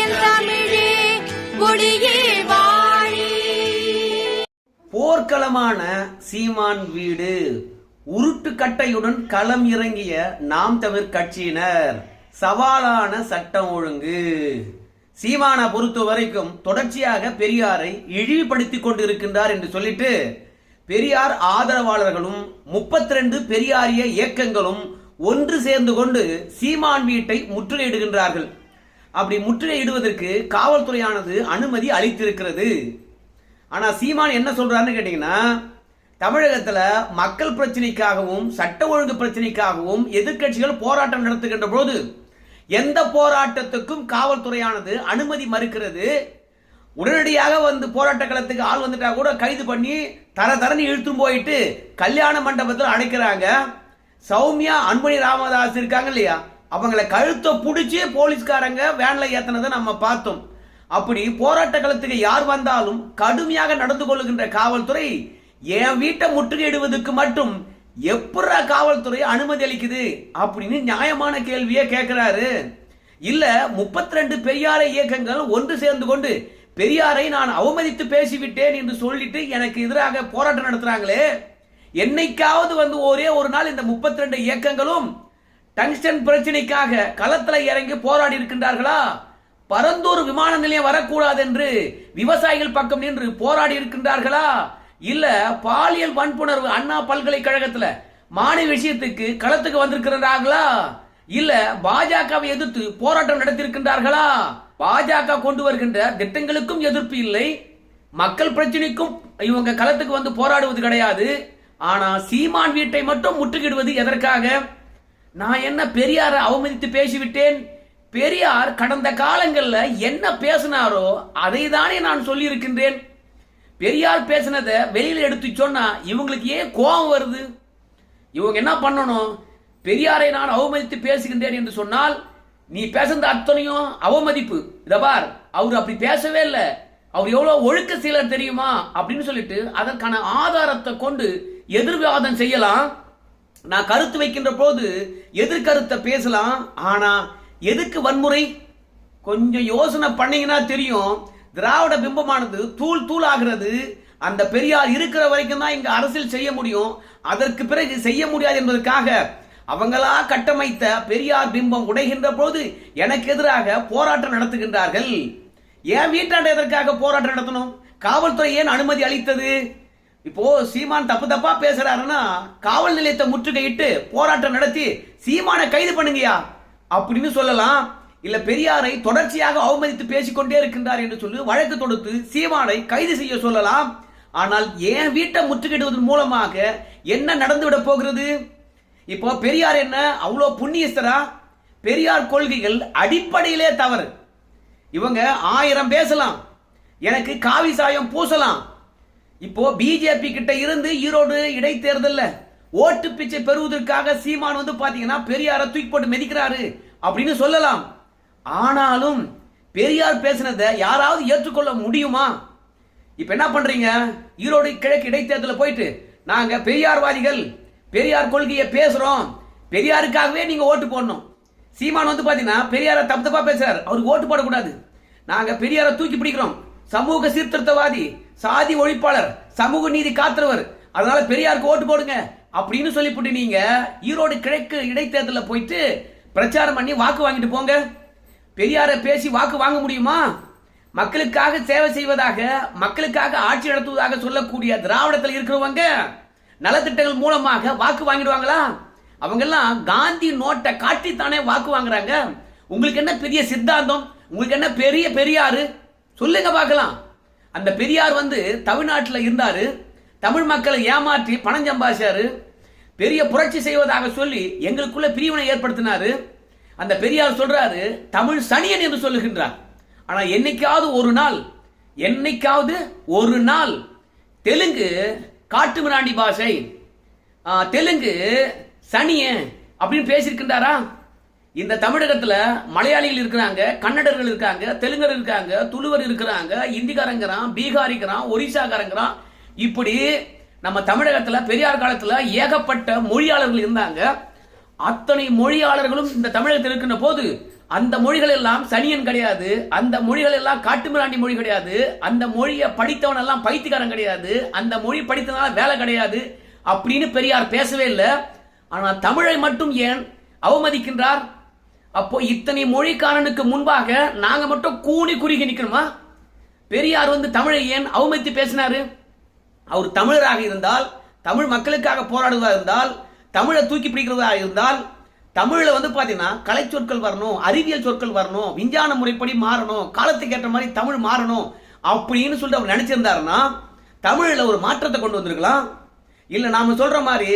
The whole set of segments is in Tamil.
என் தமிழே வாழி. போர்க்களமான சீமான் வீடு. உருட்டு கட்டையுடன் களம் இறங்கிய நாம் தமிழ் கட்சியினர் சவாலான சட்டம் ஒழுங்கு. சீமானை பொறுத்த வரைக்கும் தொடர்ச்சியாக பெரியாரை இழிவுபடுத்திக் கொண்டிருக்கின்றார் என்று சொல்லிட்டு பெரியார் ஆதரவாளர்களும் 32 பெரியாரிய இயக்கங்களும் ஒன்று சேர்ந்து கொண்டு சீமான் வீட்டை முற்றுகையிடுகின்றார்கள். அப்படி முற்றுகையிடுவதற்கு காவல்துறையானது அனுமதி அளித்திருக்கிறது. ஆனால் சீமான் என்ன சொல்றாருன்னு கேட்டீங்கன்னா தமிழகத்தில் மக்கள் பிரச்சனைக்காகவும் சட்ட ஒழுங்கு பிரச்சனைக்காகவும் எதிர்க்கட்சிகள் போராட்டம் நடத்துகின்ற போது எந்த போராட்டத்துக்கும் காவல்துறையானது அனுமதி மறுக்கிறது. உடனடியாக வந்து போராட்ட களத்துக்கு ஆள் வந்துட்டா கூட கைது பண்ணி தர தரன்னு இழுத்தும் போயிட்டு கல்யாண மண்டபத்தில் அடைக்கிறாங்க. சௌமியா அன்புமணி ராமதாஸ் இருக்காங்க இல்லையா? அவங்கள கழுத்தை பிடிச்சி போலீஸ்காரங்க வேன்ல ஏத்தினதை நம்ம பார்த்தோம். அப்படி போராட்ட களத்துக்கு யார் வந்தாலும் கடுமையாக நடந்து கொள்ளுகின்ற காவல்துறை என் வீட்டை முற்றுகையிடுவதற்கு மட்டும் எப்படா காவல்துறை அனுமதி அளிக்குது அப்படின்னு நியாயமான கேள்வியை கேட்கிறாரு இல்ல 32 பெரியாரை இயக்கங்கள் ஒன்று சேர்ந்து கொண்டு பெரியாரை நான் அவமதித்து பேசிவிட்டேன் என்று சொல்லிட்டு எனக்கு எதிராக போராட்டம் நடத்துறாங்களே. என்னைக்காவது வந்து ஒரே ஒரு நாள் இந்த 32 இயக்கங்களும் டங்ஸ்டன் பிரச்சனைக்காக களத்தில் இறங்கி போராடி இருக்கின்றார்களா? பரந்தூர் விமான நிலையம் வரக்கூடாது என்று விவசாயிகள் பக்கம் நின்று போராடி இருக்கின்றார்களா? இல்ல பாலியல் வன்புணர்வு அண்ணா பல்கலைக்கழகத்துல மாணவி விஷயத்துக்கு களத்துக்கு வந்திருக்கிறார்களா? இல்ல பாஜகவை எதிர்த்து போராட்டம் நடத்தியிருக்கின்றார்களா? பாஜக கொண்டு வருகின்ற திட்டங்களுக்கும் எதிர்ப்பு இல்லை. மக்கள் பிரச்சனைக்கும் இவங்க களத்துக்கு வந்து போராடுவது கிடையாது. ஆனா சீமான் வீட்டை மட்டும் முற்றுகிடுவது எதற்காக? நான் என்ன பெரியாரை அவமதித்து பேசிவிட்டேன்? பெரியார் கடந்த காலங்களில் என்ன பேசினாரோ அதை தானே நான் சொல்லியிருக்கின்றேன். பெரியார் பேசினதை வெளியில் எடுத்து சொன்னால் இவங்களுக்கு ஏன் கோபம் வருது? இவங்க என்ன பண்ணணும்? பெரியாரை நான் அவமதித்து பேசுகின்றேன் என்று சொன்னால் நீ பேசுனது அத்தனையும் அவமதிப்பு. இத பார் அவர் அப்படி பேசவே இல்லை. அவர் எவ்வளோ ஒழுக்க சீலர் தெரியுமா? அப்படின்னு சொல்லிட்டு அதற்கான ஆதாரத்தை கொண்டு எதிர்வாதம் செய்யலாம். நான் கருத்து வைக்கின்ற போது எதிர்கருத்தை பேசலாம். ஆனா எதுக்கு வன்முறை? கொஞ்சம் யோசனை பண்ணீங்கன்னா தெரியும். திராவிட பிம்பமானது தூள் தூள் ஆகிறது. அந்த பெரியார் இருக்கிற வரைக்கும் தான் இங்க அரசியல் செய்ய முடியும். அதற்கு பிறகு செய்ய முடியாது என்பதற்காக அவங்களா கட்டமைத்த பெரியார் பிம்பம் உடைகின்ற போது எனக்கு எதிராக போராட்டம் நடத்துகின்றார்கள். ஏன் வீட்டாண்ட எதற்காக போராட்டம் நடத்தணும்? காவல்துறை ஏன் அனுமதி அளித்தது? இப்போ சீமான் தப்பு தப்பா பேசுறாருன்னா காவல் நிலையத்தை முற்றுகையிட்டு போராட்டம் நடத்தி சீமானை கைது பண்ணுங்கயா அப்படின்னு சொல்லலாம். இல்ல பெரியாரை தொடர்ச்சியாக அவமதித்து பேசிக்கொண்டே இருக்கின்றார் என்று சொல்லி வழக்கு தொடுத்து சீமானை கைது செய்ய சொல்லலாம். ஆனால் என் வீட்டை முற்றுகையிடுவதன் மூலமாக என்ன நடந்து விட போகிறது? இப்போ பெரியார் என்ன? அவ்வளோ புண்ணியஸ்தரா? பெரியார் கொள்கைகள் அடிப்படையிலே தவறு. இவங்க ஆயிரம் பேசலாம். எனக்கு காவி சாயம் பூசலாம். இப்போ பிஜேபி கிட்ட இருந்து ஈரோடு இடைத்தேர்தல்ல ஓட்டு பிச்சை பெறுவதற்காக சீமான் வந்து பாத்தீங்கன்னா பெரியாரை தூக்கி போட்டு மெதிக்கிறாரு அப்படின்னு சொல்லலாம். ஆனாலும் பெரியார் பேசினதை யாராவது ஏற்றுக்கொள்ள முடியுமா? இப்ப என்ன பண்றீங்க? ஈரோடு கிழக்கு இடைத்தேர்தலில் போயிட்டு நாங்க பெரியார்வாதிகள் பெரியார் கொள்கையை பேசுறோம். பெரியாருக்காகவே நீங்க ஓட்டு போடணும். சீமான் வந்து பாத்தீங்கன்னா பெரியாரை தப்பு தப்பா பேசுறாரு. அவருக்கு ஓட்டு போடக்கூடாது. நாங்க பெரியாரை தூக்கி பிடிக்கிறோம். சமூக சீர்திருத்தவாதி சாதி ஒழிப்பாளர் சமூக நீதி காத்துறவர் அதனால பெரியாருக்கு ஓட்டு போடுங்க. அப்படின்னு சொல்லிவிட்டு நீங்க ஈரோடு கிழக்கு இடைத்தேர்தலில் போயிட்டு பிரச்சாரம் பண்ணி வாக்கு வாங்கிட்டு போங்க. பெரியாரை பேசி வாக்கு வாங்க முடியுமா? மக்களுக்காக சேவை செய்வதாக மக்களுக்காக ஆட்சி நடத்துவதாக சொல்லக்கூடிய திராவிடத்தில் இருக்கிறவங்க நலத்திட்டங்கள் மூலமாக வாக்கு வாங்கிடுவாங்களா? அவங்கெல்லாம் காந்தி நோட்டை காட்டித்தானே வாக்கு வாங்குறாங்க. உங்களுக்கு என்ன பெரிய சித்தாந்தம்? உங்களுக்கு என்ன பெரிய பெரியாரு? சொல்லுங்க பார்க்கலாம். அந்த பெரியார் வந்து தமிழ்நாட்டில் இருந்தார். தமிழ் மக்களை ஏமாற்றி பணம் சம்பாதிச்சார். பெரிய புரட்சி செய்வதாக சொல்லி எங்களுக்குள்ள பிரிவினை ஏற்படுத்தினாரு. அந்த பெரியார் சொல்றாரு தமிழ் சனியன் என்று சொல்லுகின்றார். ஆனால் என்னைக்காவது ஒரு நாள் என்னைக்காவது ஒரு நாள் தெலுங்கு காட்டு மிராண்டி பாஷை தெலுங்கு சனியன் அப்படின்னு பேசியிருக்கின்றாரா? இந்த தமிழகத்தில் மலையாளிகள் இருக்கிறாங்க கன்னடர்கள் இருக்காங்க தெலுங்கர் இருக்காங்க துளுவர் இருக்கிறாங்க இந்திக்காரங்கிறான் பீகாரிக்கிறான் ஒரிசாக்காரங்கிறான். இப்படி நம்ம தமிழகத்தில் பெரியார் காலத்தில் ஏகப்பட்ட மொழியாளர்கள் இருந்தாங்க. அத்தனை மொழியாளர்களும் இந்த தமிழகத்தில் இருக்கின்ற போது அந்த மொழிகள் எல்லாம் சனியன் கிடையாது அந்த மொழிகள் எல்லாம் காட்டுமிராண்டி மொழி கிடையாது அந்த மொழியை படித்தவன் எல்லாம் பைத்தியக்காரன் கிடையாது அந்த மொழி படித்தனால வேலை கிடையாது அப்படின்னு பெரியார் பேசவே இல்லை. ஆனால் தமிழை மட்டும் ஏன் அவமதிக்கின்றார்? அப்போ இத்தனை மொழிக்காரனுக்கு முன்பாக நாங்க மட்டும் கூனி குறுகி நிற்கணுமா பெரியார் வந்து தமிழை ஏன் அவமதித்து பேசினாரு? அவர் தமிழராக இருந்தால் தமிழ் மக்களுக்காக போராடுவதாக இருந்தால் தமிழை தூக்கி பிடிக்கிறதா இருந்தால் தமிழில் வந்து பார்த்தீங்கன்னா கலை சொற்கள் வரணும் அறிவியல் சொற்கள் வரணும் விஞ்ஞான முறைப்படி மாறணும் காலத்துக்கு ஏற்ற மாதிரி தமிழ் மாறணும் அப்படின்னு சொல்லிட்டு அவர் நினைச்சிருந்தாருன்னா தமிழில் ஒரு மாற்றத்தை கொண்டு வந்திருக்கலாம். இல்லை நாம சொல்ற மாதிரி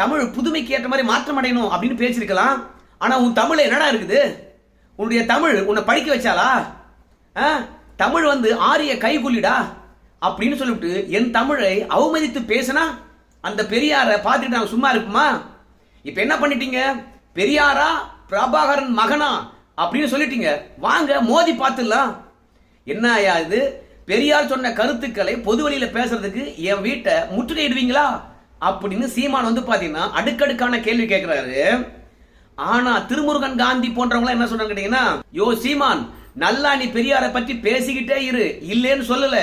தமிழ் புதுமைக்கு ஏற்ற மாதிரி மாற்றம் அடையணும் அப்படின்னு பேசியிருக்கலாம். ஆனால் உன் தமிழ் என்னடா இருக்குது? உன்னுடைய தமிழ் உன்னை படிக்க வச்சாலா ஆ? தமிழ் வந்து ஆரிய கைகூலிடா? அப்படின்னு சொல்லிவிட்டு என் தமிழை அவமதித்து பேசினா அந்த பெரியாரை பார்த்துட்டு நாங்கள் சும்மா இருக்குமா இப்போ என்ன பண்ணிட்டீங்க? பெரியாரா பிரபாகரன் மகனா? அப்படின்னு சொல்லிட்டீங்க. வாங்க மோதி பார்த்துடலாம். என்ன ஐயா இது? பெரியார் சொன்ன கருத்துக்களை பொது வழியில் பேசுறதுக்கு என் வீட்டை முற்றுகையிடுவீங்களா? அப்படின்னு சீமான் வந்து பார்த்தீங்கன்னா அடுக்கடுக்கான கேள்வி கேட்குறாரு ஆனா திருமுருகன் காந்தி போன்றவங்க என்ன சொல்றாங்க கேட்டீங்கன்னா யோ சீமான் நல்லா நீ பெரியாரை பற்றி பேசிக்கிட்டே இரு. இல்லேன்னு சொல்லல.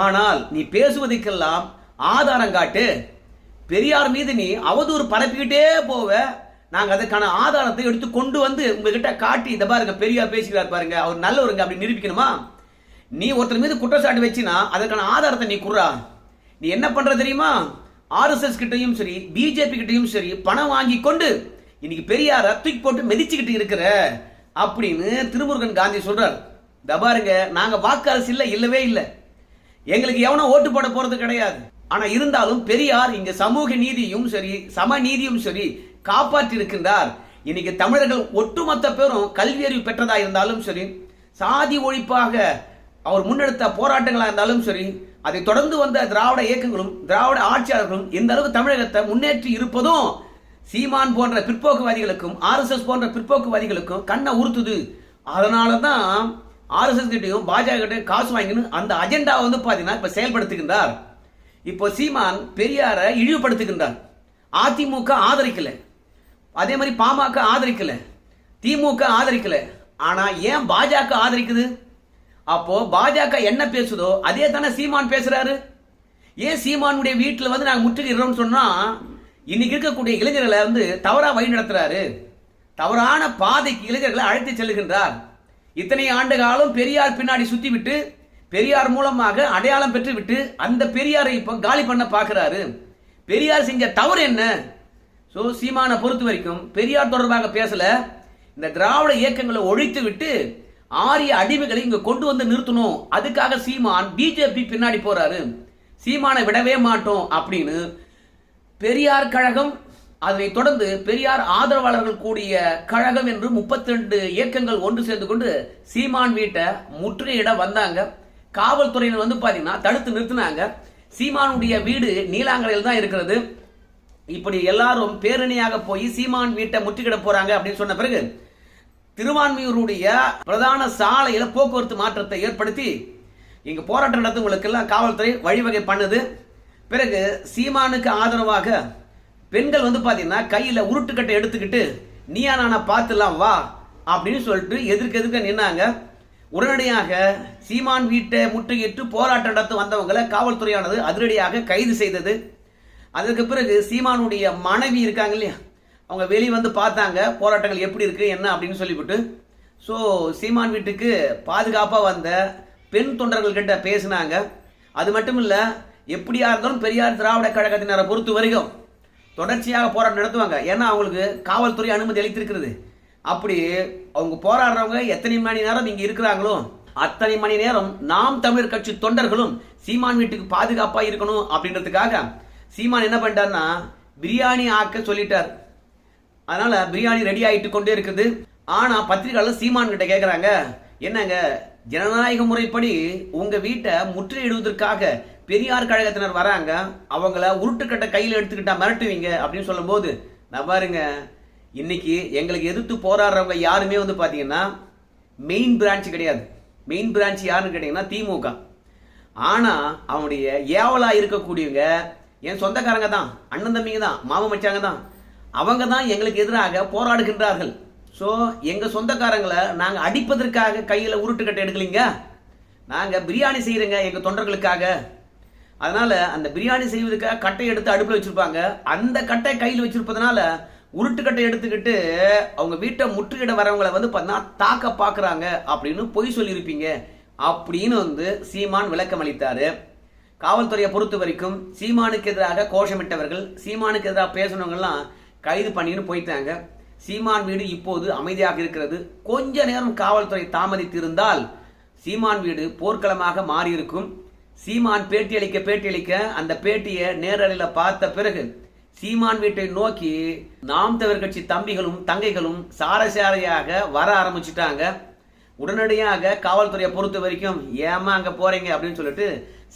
ஆனால் நீ பேசுவதற்கெல்லாம் ஆதாரம் காட்டு. பெரியார் மீது நீ அவதூறு பரப்பிக்கிட்டே போவ. நாங்க அதுக்கான ஆதாரத்தை எடுத்து கொண்டு வந்து உங்ககிட்ட காட்டி இதை பாருங்க பெரியார் பேசுகிறார் பாருங்க. அவர் நல்லவருங்க அப்படி நிரூபிக்கணுமா? நீ ஒருத்தர் மீது குற்றச்சாட்டு வச்சினா அதற்கான ஆதாரத்தை நீ குர்றா நீ என்ன பண்ற தெரியுமா? ஆர்எஸ்எஸ் கிட்டையும் சரி பிஜேபி கிட்டையும் சரி பணம் வாங்கி கொண்டு இன்னைக்கு பெரியார தூக்கி போட்டு மெதிச்சுக்கிட்டு இருக்கிற அப்படின்னு திருமுருகன் காந்தி சொல்றார். இந்த பாருங்க நாங்க வாக்கு இல்லை இல்லவே இல்லை. எங்களுக்கு எவனோ ஓட்டு போட போறது கிடையாது. ஆனா இருந்தாலும் பெரியார் இங்க சமூக நீதியும் சரி சம நீதியும் சரி காப்பாற்றி இருக்கின்றார் இன்னைக்கு தமிழர்கள் ஒட்டுமொத்த பேரும் கல்வி அறிவு பெற்றதா இருந்தாலும் சரி சாதி ஒழிப்பாக அவர் முன்னெடுத்த போராட்டங்களா இருந்தாலும் சரி அதை தொடர்ந்து வந்த திராவிட இயக்கங்களும் திராவிட ஆட்சியாளர்களும் இந்த அளவுக்கு தமிழகத்தை முன்னேற்றி இருப்பதும் சீமான் போன்ற பிற்போக்குவாதிகளுக்கும் ஆர்எஸ்எஸ் போன்ற பிற்போக்குவாதிகளுக்கும் கண்ணை உறுத்துது. அதனால தான் ஆர்எஸ்எஸ் கிட்டையும் பாஜக கிட்டையும் காசு வாங்கினு அந்த அஜெண்டாவை வந்து பார்த்தீங்கன்னா இப்போ செயல்படுத்துகின்றார். இப்போ சீமான் பெரியாரை இழிவுபடுத்துகின்றார். அதிமுக ஆதரிக்கல. அதே மாதிரி பாமக ஆதரிக்கல. திமுக ஆதரிக்கல. ஆனா ஏன் பாஜக ஆதரிக்குது? அப்போ பாஜக என்ன பேசுதோ அதே தானே சீமான் பேசுறாரு. ஏன் சீமானுடைய வீட்டில் வந்து நாங்கள் முற்றுகிறோம்னு சொன்னா இன்னைக்கு இருக்கக்கூடிய இளைஞர்களை வந்து தவறாக வழி நடத்துறாரு. தவறான பாதைக்கு இளைஞர்களை அழைத்து செல்கின்றார். இத்தனை ஆண்டு காலம் பெரியார் பின்னாடி சுத்தி விட்டு பெரியார் மூலமாக அடையாளம் பெற்று விட்டு அந்த பெரியாரை இப்போ காலி பண்ண பார்க்கிறாரு பெரியார் செஞ்ச தவறு என்ன? ஸோ சீமானை பொறுத்த வரைக்கும் பெரியார் தொடர்பாக பேசல. இந்த திராவிட இயக்கங்களை ஒழித்து விட்டு ஆரிய அடிமைகளை இங்க கொண்டு வந்து நிறுத்தணும். அதுக்காக சீமான் பிஜேபி பின்னாடி போறாரு. சீமானை விடவே மாட்டோம் அப்படின்னு பெரியார் கழகம் அதனைத் தொடர்ந்து பெரியார் ஆதரவாளர்கள் கூடிய கழகம் என்று 32 இயக்கங்கள் ஒன்று சேர்ந்து கொண்டு சீமான் வீட்டை முற்றுகையிட வந்தாங்க. காவல்துறையினர் வந்து பாத்தீங்கன்னா தடுத்து நிறுத்தினாங்க. சீமானுடைய வீடு நீலாங்கரையில் தான் இருக்கிறது. இப்படி எல்லாரும் பேரணியாக போய் சீமான் வீட்டை முற்றுகிட போறாங்க அப்படின்னு சொன்ன பிறகு திருவான்மியூருடைய பிரதான சாலையில போக்குவரத்து மாற்றத்தை ஏற்படுத்தி இங்க போராட்டம் நடத்துவங்களுக்கெல்லாம் காவல்துறை வழிவகை பண்ணுது. பிறகு சீமானுக்கு ஆதரவாக பெண்கள் வந்து பார்த்தீங்கன்னா கையில் உருட்டுக்கட்டை எடுத்துக்கிட்டு நீயா நானா பார்த்துலாம் வா அப்படின்னு சொல்லிட்டு எதிர்க்க எதிர்க்க நின்னாங்க. உடனடியாக சீமான் வீட்டை முற்றுகிட்டு போராட்டம் நடத்த வந்தவங்களை காவல்துறையானது அதிரடியாக கைது செய்தது. அதற்கு பிறகு சீமானுடைய மனைவி இருக்காங்க இல்லையா அவங்க வெளியே வந்து பார்த்தாங்க போராட்டங்கள் எப்படி இருக்கு என்ன? அப்படின்னு சொல்லிவிட்டு. ஸோ சீமான் வீட்டுக்கு பாதுகாப்பாக வந்த பெண் தொண்டர்கள்கிட்ட பேசினாங்க. அது மட்டும் இல்லை எப்படியா இருந்தாலும் பெரியார் திராவிட கழகத்தினரை பொறுத்த வரைக்கும் தொடர்ச்சியாக போராட்டம் நடத்துவாங்க. ஏன்னா அவங்களுக்கு காவல்துறை அனுமதி அளித்திருக்கிறது. அப்படி அவங்க போராடுறவங்க எத்தனை மணி நேரம் இங்கே இருக்கிறாங்களோ அத்தனை மணி நேரம் நாம் தமிழர் கட்சி தொண்டர்களும் சீமான் வீட்டுக்கு பாதுகாப்பாக இருக்கணும் அப்படின்றதுக்காக சீமான் என்ன பண்ணிட்டாருன்னா பிரியாணி ஆக்க சொல்லிட்டார். அதனால பிரியாணி ரெடி ஆகிட்டு கொண்டே இருக்குது. ஆனால் பத்திரிகையாளர் சீமான் கிட்ட கேட்குறாங்க என்னங்க ஜனநாயக முறைப்படி உங்கள் வீட்டை முற்றுகையிடுவதற்காக பெரியார் கழகத்தினர் வராங்க அவங்கள உருட்டுக்கட்டை கையில் எடுத்துக்கிட்டா மிரட்டுவீங்க அப்படின்னு சொல்லும்போது நான் பாருங்க இன்னைக்கு எங்களுக்கு எதிர்த்து போராடுறவங்க யாருமே வந்து பார்த்தீங்கன்னா மெயின் பிரான்ச் கிடையாது. மெயின் பிரான்ச் யாருன்னு கேட்டீங்கன்னா திமுக. ஆனால் அவனுடைய ஏவலா இருக்கக்கூடியவங்க என் சொந்தக்காரங்க தான் அண்ணன் தம்பிங்க தான் மாமன் மச்சாங்க தான் அவங்க தான் எங்களுக்கு எதிராக போராடுகின்றார்கள். ஸோ எங்கள் சொந்தக்காரங்களை நாங்கள் அடிப்பதற்காக கையில் உருட்டுக்கட்டை எடுக்கலைங்க? நாங்கள் பிரியாணி செய்கிறோங்க எங்கள் தொண்டர்களுக்காக. அதனால அந்த பிரியாணி செய்வதற்காக கட்டை எடுத்து அடுப்பில் வச்சிருப்பாங்க. அந்த கட்டை கையில் வச்சிருப்பதனால உருட்டுக்கட்டை எடுத்துக்கிட்டு அவங்க வீட்டை முற்றுகிட வரவங்களை வந்து பார்த்தீங்கன்னா தாக்க பார்க்குறாங்க அப்படின்னு பொய் சொல்லியிருப்பீங்க. அப்படின்னு வந்து சீமான் விளக்கம் அளித்தார். காவல்துறையை பொறுத்த வரைக்கும் சீமானுக்கு எதிராக கோஷமிட்டவர்கள் சீமானுக்கு எதிராக பேசினவங்கலாம் கைது பண்ணின்னு போயிட்டாங்க. சீமான் வீடு இப்போது அமைதியாக இருக்கிறது. கொஞ்ச நேரம் காவல்துறை தாமதித்திருந்தால் சீமான் வீடு போர்க்களமாக மாறியிருக்கும். சீமான் பேட்டியளிக்க பேட்டியளிக்க அந்த பேட்டியை நேரலையில் பார்த்த பிறகு சீமான் வீட்டை நோக்கி நாம் தவிர கட்சி தம்பிகளும் தங்கைகளும் சாரசாரையாக வர ஆரம்பிச்சிட்டாங்க. உடனடியாக காவல்துறையை பொறுத்த வரைக்கும் ஏமா அங்கே போறீங்க அப்படின்னு சொல்லிட்டு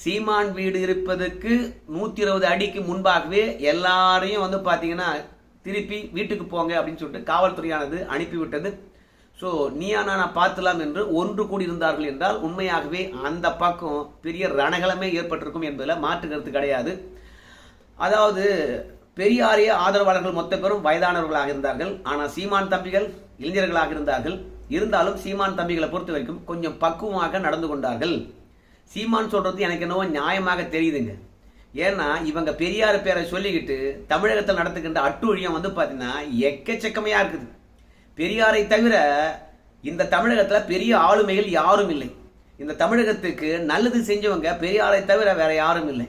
சீமான் வீடு இருப்பதுக்கு நூற்றி இருபது அடிக்கு முன்பாகவே எல்லாரையும் வந்து பார்த்தீங்கன்னா திருப்பி வீட்டுக்கு போங்க அப்படின்னு சொல்லிட்டு காவல்துறையானது அனுப்பிவிட்டது. ஸோ நீயா நானா பார்த்துலாம் என்று ஒன்று கூடியிருந்தார்கள் என்றால் உண்மையாகவே அந்த பக்கம் பெரிய ரணகலமே ஏற்பட்டிருக்கும் என்பதில் மாற்று கருத்து கிடையாது. அதாவது பெரியாரிய ஆதரவாளர்கள் மொத்த பேரும் வயதானவர்களாக இருந்தார்கள். ஆனால் சீமான் தம்பிகள் இளைஞர்களாக இருந்தார்கள். இருந்தாலும் சீமான் தம்பிகளை பொறுத்த வரைக்கும் கொஞ்சம் பக்குவமாக நடந்து கொண்டார்கள். சீமான் சொல்றது எனக்கு என்னவோ நியாயமாக தெரியுதுங்க. ஏன்னா இவங்க பெரியார் பேரை சொல்லிக்கிட்டு தமிழகத்தில் நடத்துகின்ற அட்டுழியம் வந்து பார்த்தீங்கன்னா எக்கச்சக்கமையாக இருக்குது. பெரியாரை தவிர இந்த தமிழகத்தில் பெரிய ஆளுமைகள் யாரும் இல்லை. இந்த தமிழகத்துக்கு நல்லது செஞ்சவங்க பெரியாரை தவிர வேற யாரும் இல்லை.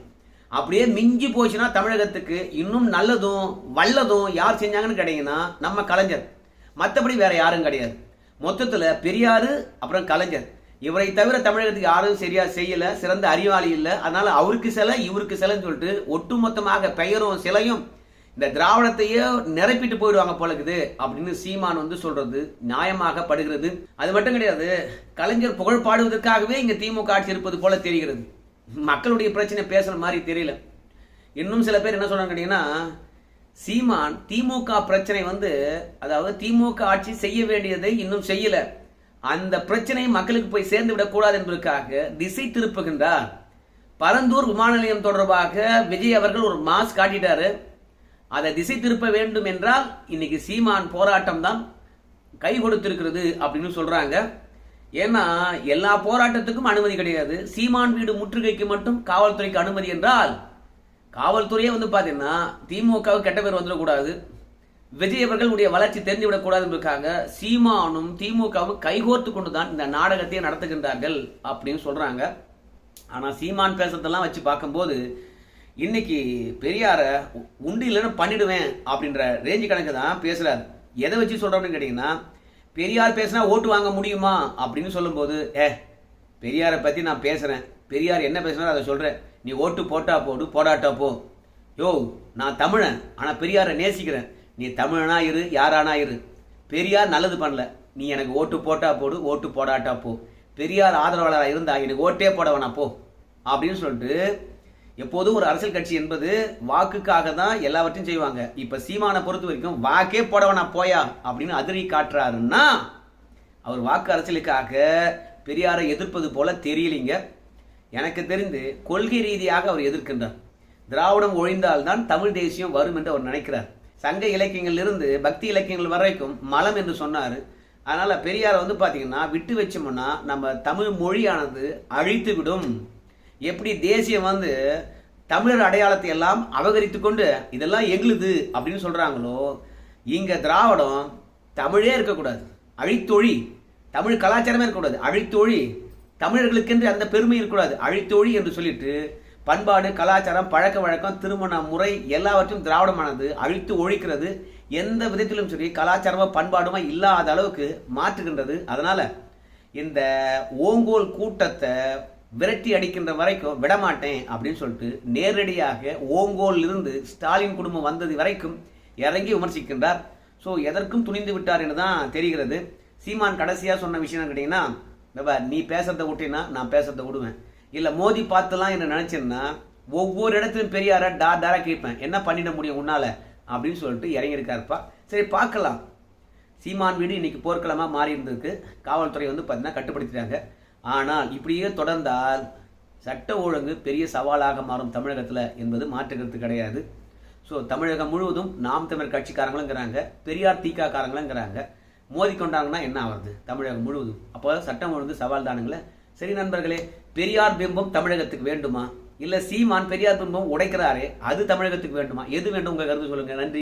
அப்படியே மிஞ்சி போச்சுன்னா தமிழகத்துக்கு இன்னும் நல்லதும் வல்லதும் யார் செஞ்சாங்கன்னு கிடைங்கன்னா நம்ம கலைஞர். மற்றபடி வேற யாரும் கிடையாது. மொத்தத்தில் பெரியாரு அப்புறம் கலைஞர். இவரை தவிர தமிழகத்துக்கு யாரும் சரியா செய்யல சிறந்த அறிவாளி இல்லை. அதனால அவருக்கு சிலை இவருக்கு சிலைன்னு சொல்லிட்டு ஒட்டுமொத்தமாக பெயரும் சிலையும் இந்த திராவிடத்தையே நிரப்பிட்டு போயிடுவாங்க போல இருக்குது அப்படின்னு சீமான் வந்து சொல்றது நியாயமாக படுகிறது. அது மட்டும் கிடையாது கலைஞர் புகழ் பாடுவதற்காகவே இங்க திமுக ஆட்சி இருப்பது போல தெரிகிறது. மக்களுடைய பிரச்சனை பேசுற மாதிரி தெரியல. இன்னும் சில பேர் என்ன சொல்றாங்க கேட்டீங்கன்னா சீமான் திமுக பிரச்சனை வந்து அதாவது திமுக ஆட்சி செய்ய வேண்டியதை இன்னும் செய்யல. அந்த பிரச்சனை மக்களுக்கு போய் சேர்ந்து விடக்கூடாது என்பதற்காக திசை திருப்புகின்றார். பரந்தூர் விமான நிலையம் தொடர்பாக விஜய் அவர்கள் ஒரு மாஸ் காட்டிட்டாரு. அதை திசை திருப்ப வேண்டும் என்றால் இன்னைக்கு சீமான் போராட்டம் தான் கை கொடுத்திருக்கிறது அப்படின்னு சொல்றாங்க. ஏன்னா எல்லா போராட்டத்துக்கும் அனுமதி கிடையாது. சீமான் வீடு முற்றுகைக்கு மட்டும் காவல்துறைக்கு அனுமதி என்றால் காவல்துறையே வந்து பார்த்தீங்கன்னா திமுகவுக்கு கெட்ட பேர் வந்துடக்கூடாது. விஜய் அவர்களுடைய வளர்ச்சி தெரிஞ்சு விடக்கூடாதுன்னு இருக்காங்க. சீமானும் திமுகவும் கைகோர்த்து கொண்டு தான் இந்த நாடகத்தை நடத்துகின்றார்கள் அப்படின்னு சொல்றாங்க. ஆனால் சீமான் பேசுறதெல்லாம் வச்சு பார்க்கும்போது இன்னைக்கு பெரியார உண்டு இல்லைன்னு பண்ணிடுவேன் அப்படின்ற ரேஞ்சு கணக்கு தான் பேசுகிறார் எதை வச்சு சொல்றோம்னு கேட்டீங்கன்னா பெரியார் பேசினா ஓட்டு வாங்க முடியுமா அப்படின்னு சொல்லும்போது ஏ பெரியாரை பத்தி நான் பேசுறேன். பெரியார் என்ன பேசுனாரோ அதை சொல்றேன் நீ ஓட்டு போட்டா போடு போடாட்டா போ. யோ நான் தமிழன் ஆனால் பெரியாரை நேசிக்கிறேன். நீ தமிழனா இரு யாரானா இரு. பெரியார் நல்லது பண்ணல. நீ எனக்கு ஓட்டு போட்டா போடு ஓட்டு போடாட்டா போ. பெரியார் ஆதரவாளராக இருந்தா எனக்கு ஓட்டே போட வேணாம் போ. அப்படின்னு சொல்லிட்டு எப்போதும் ஒரு அரசியல் கட்சி என்பது வாக்குக்காக தான் எல்லாவற்றையும் செய்வாங்க. இப்ப சீமானை பொறுத்த வரைக்கும் வாக்கே போட போயா அப்படின்னு அதிரி காட்டுறாருன்னா அவர் வாக்கு அரசியலுக்காக பெரியாரை எதிர்ப்பது போல தெரியலிங்க. எனக்கு தெரிந்து கொள்கை ரீதியாக அவர் எதிர்க்கின்றார். திராவிடம் ஒழிந்தால்தான் தமிழ் தேசியம் வரும் என்று அவர் நினைக்கிறார். சங்க இலக்கியங்களிலிருந்து பக்தி இலக்கியங்கள் வரைக்கும் மலம் என்று சொன்னார். அதனால் பெரியாரை வந்து பார்த்தீங்கன்னா விட்டு வச்சோம்னா நம்ம தமிழ் மொழியானது அழித்து விடும் எப்படி தேசியம் வந்து தமிழர் அடையாளத்தை எல்லாம் அபகரித்து கொண்டு இதெல்லாம் எங்களுது அப்படின்னு சொல்கிறாங்களோ இங்கே திராவிடம் தமிழே இருக்கக்கூடாது. அழித்தொழி தமிழ் கலாச்சாரமே இருக்கக்கூடாது. அழித்தொழி தமிழர்களுக்கென்று அந்த பெருமை இருக்கக்கூடாது. அழித்தொழி என்று சொல்லிட்டு பண்பாடு கலாச்சாரம் பழக்க வழக்கம் திருமண முறை எல்லாவற்றையும் திராவிடமானது அழித்து ஒழிக்கிறது. எந்த விதத்திலும் சரி கலாச்சாரமோ பண்பாடுமா இல்லாத அளவுக்கு மாற்றுகின்றது. அதனால் இந்த ஓங்கோல் கூட்டத்தை விரட்டி அடிக்கின்ற வரைக்கும் விடமாட்டேன் அப்படின்னு சொல்லிட்டு நேரடியாக ஓங்கோல் இருந்து ஸ்டாலின் குடும்பம் வந்தது வரைக்கும் இறங்கி விமர்சிக்கின்றார். ஸோ எதற்கும் துணிந்து விட்டார் என்று தான் தெரிகிறது. சீமான் கடைசியாக சொன்ன விஷயம் கேட்டீங்கன்னா நீ பேசுறதை விட்டீங்கன்னா நான் பேசுறத விடுவேன். இல்லை மோதி பார்த்துலாம் என்ன நினைச்சேன்னா ஒவ்வொரு இடத்துலையும் பெரியார டா டாரா கேட்பேன். என்ன பண்ணிட முடியும் உன்னால? அப்படின்னு சொல்லிட்டு இறங்கியிருக்காருப்பா. சரி பார்க்கலாம். சீமான் வீடு இன்னைக்கு போர்க்களமாக மாறி இருந்திருக்கு. காவல்துறை வந்து பார்த்தீங்கன்னா கட்டுப்படுத்திட்டாங்க. ஆனால் இப்படியே தொடர்ந்தால் சட்ட ஒழுங்கு பெரிய சவாலாக மாறும் தமிழகத்தில் என்பது மாற்றுக்கிறது கிடையாது. ஸோ தமிழகம் முழுவதும் நாம் தமிழர் கட்சிக்காரங்களுங்கிறாங்க பெரியார் தீக்கா காரங்களுங்கிறாங்க மோதிக்கொண்டாங்கன்னா என்ன ஆகுறது தமிழகம் முழுவதும். அப்போ சட்டம் ஒழுங்கு சவால் தானுங்களே. சரி நண்பர்களே பெரியார் பிம்பம் தமிழகத்துக்கு வேண்டுமா? இல்லை சீமான் பெரியார் பிம்பம் உடைக்கிறாரே அது தமிழகத்துக்கு வேண்டுமா? எது வேண்டும் உங்கள் கருத்து சொல்லுங்கள் நன்றி.